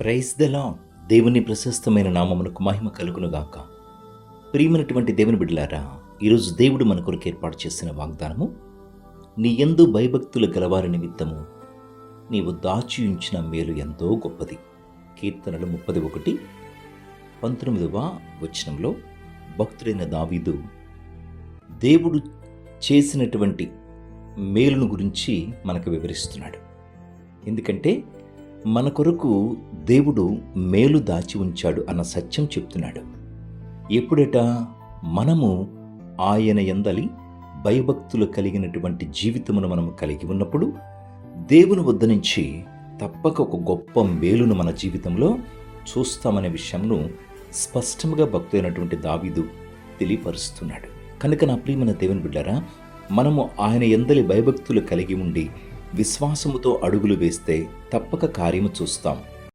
Praise the law దేవుని ప్రశస్తమైన నామమునకు మహిమ కలుగునుగాక ప్రియమైనటువంటి దేవుని బిడ్డలారా ఈరోజు దేవుడు మన కొరకు ఏర్పాటు చేసిన వాగ్దానము నీ ఎందు భయభక్తులు గలవారి నిమిత్తము నీవు దాచి ఉంచిన మేలు ఎంతో గొప్పది. కీర్తనలు ముప్పది ఒకటి పంతొమ్మిదవ వచనంలో భక్తుడైన దావీదు దేవుడు చేసినటువంటి మేలును గురించి మనకు వివరిస్తున్నాడు. ఎందుకంటే మన కొరకు దేవుడు మేలు దాచి ఉంచాడు అన్న సత్యం చెప్తున్నాడు. ఎప్పుడట మనము ఆయన ఎందలి భయభక్తులు కలిగినటువంటి జీవితమును మనము కలిగి ఉన్నప్పుడు దేవుని వద్ద నుంచి తప్పక ఒక గొప్ప మేలును మన జీవితంలో చూస్తామనే విషయంను స్పష్టంగా భక్తులైనటువంటి దావీదు తెలియపరుస్తున్నాడు. కనుక నా ప్రియమైన దేవుని బిడ్డారా మనము ఆయన ఎందలి భయభక్తులు కలిగి ఉండి విశ్వాసముతో అడుగులు వేస్తే తప్పక కార్యము చూస్తాం.